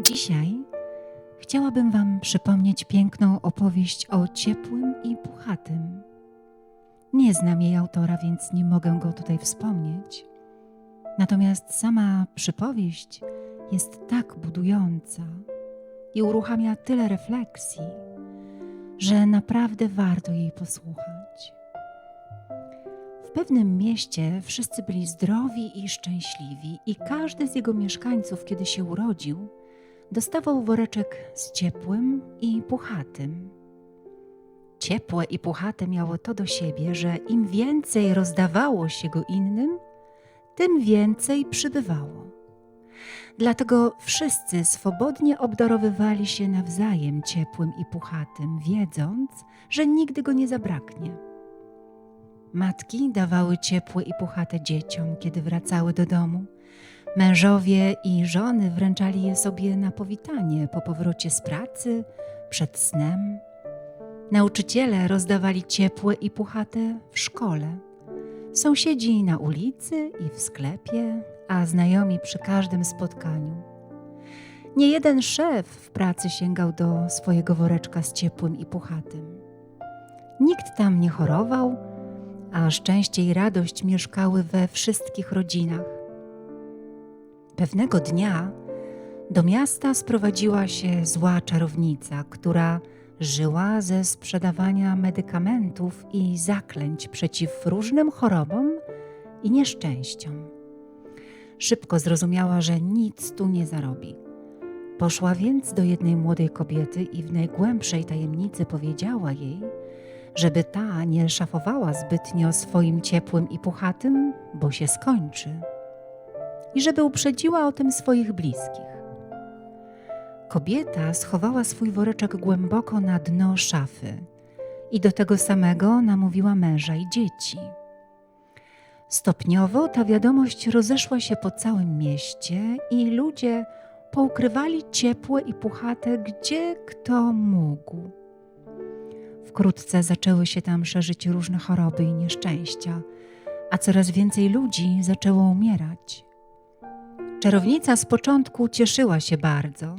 Dzisiaj chciałabym Wam przypomnieć piękną opowieść o ciepłym i puchatym. Nie znam jej autora, więc nie mogę go tutaj wspomnieć. Natomiast sama przypowieść jest tak budująca i uruchamia tyle refleksji, że naprawdę warto jej posłuchać. W pewnym mieście wszyscy byli zdrowi i szczęśliwi, i każdy z jego mieszkańców, kiedy się urodził, dostawał woreczek z ciepłym i puchatym. Ciepłe i puchate miało to do siebie, że im więcej rozdawało się go innym, tym więcej przybywało. Dlatego wszyscy swobodnie obdarowywali się nawzajem ciepłym i puchatym, wiedząc, że nigdy go nie zabraknie. Matki dawały ciepłe i puchate dzieciom, kiedy wracały do domu. Mężowie i żony wręczali je sobie na powitanie po powrocie z pracy, przed snem. Nauczyciele rozdawali ciepłe i puchate w szkole. Sąsiedzi na ulicy i w sklepie, a znajomi przy każdym spotkaniu. Nie jeden szef w pracy sięgał do swojego woreczka z ciepłym i puchatym. Nikt tam nie chorował, a szczęście i radość mieszkały we wszystkich rodzinach. Pewnego dnia do miasta sprowadziła się zła czarownica, która żyła ze sprzedawania medykamentów i zaklęć przeciw różnym chorobom i nieszczęściom. Szybko zrozumiała, że nic tu nie zarobi. Poszła więc do jednej młodej kobiety i w najgłębszej tajemnicy powiedziała jej, żeby ta nie szafowała zbytnio swoim ciepłym i puchatym, bo się skończy, i żeby uprzedziła o tym swoich bliskich. Kobieta schowała swój woreczek głęboko na dno szafy i do tego samego namówiła męża i dzieci. Stopniowo ta wiadomość rozeszła się po całym mieście i ludzie poukrywali ciepłe i puchate gdzie kto mógł. Wkrótce zaczęły się tam szerzyć różne choroby i nieszczęścia, a coraz więcej ludzi zaczęło umierać. Czarownica z początku cieszyła się bardzo,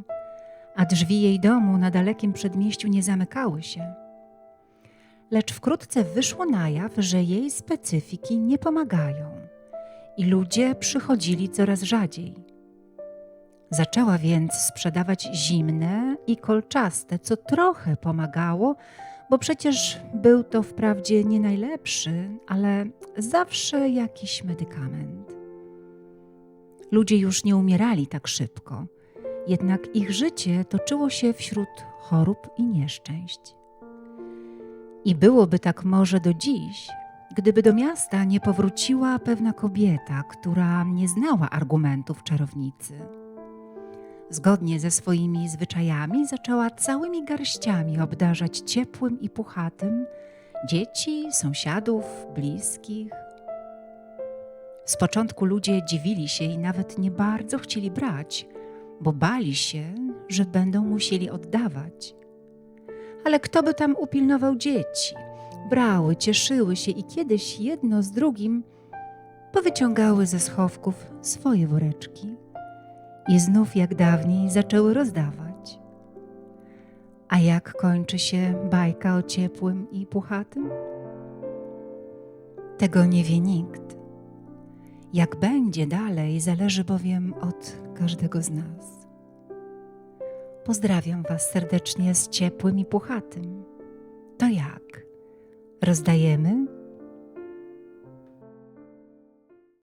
a drzwi jej domu na dalekim przedmieściu nie zamykały się. Lecz wkrótce wyszło na jaw, że jej specyfiki nie pomagają i ludzie przychodzili coraz rzadziej. Zaczęła więc sprzedawać zimne i kolczaste, co trochę pomagało, bo przecież był to wprawdzie nie najlepszy, ale zawsze jakiś medykament. Ludzie już nie umierali tak szybko, jednak ich życie toczyło się wśród chorób i nieszczęść. I byłoby tak może do dziś, gdyby do miasta nie powróciła pewna kobieta, która nie znała argumentów czarownicy. Zgodnie ze swoimi zwyczajami zaczęła całymi garściami obdarzać ciepłym i puchatym dzieci, sąsiadów, bliskich. Z początku ludzie dziwili się i nawet nie bardzo chcieli brać, bo bali się, że będą musieli oddawać. Ale kto by tam upilnował dzieci? Brały, cieszyły się i kiedyś jedno z drugim powyciągały ze schowków swoje woreczki i znów jak dawniej zaczęły rozdawać. A jak kończy się bajka o ciepłym i puchatym? Tego nie wie nikt. Jak będzie dalej, zależy bowiem od każdego z nas. Pozdrawiam Was serdecznie z ciepłym i puchatym. To jak? Rozdajemy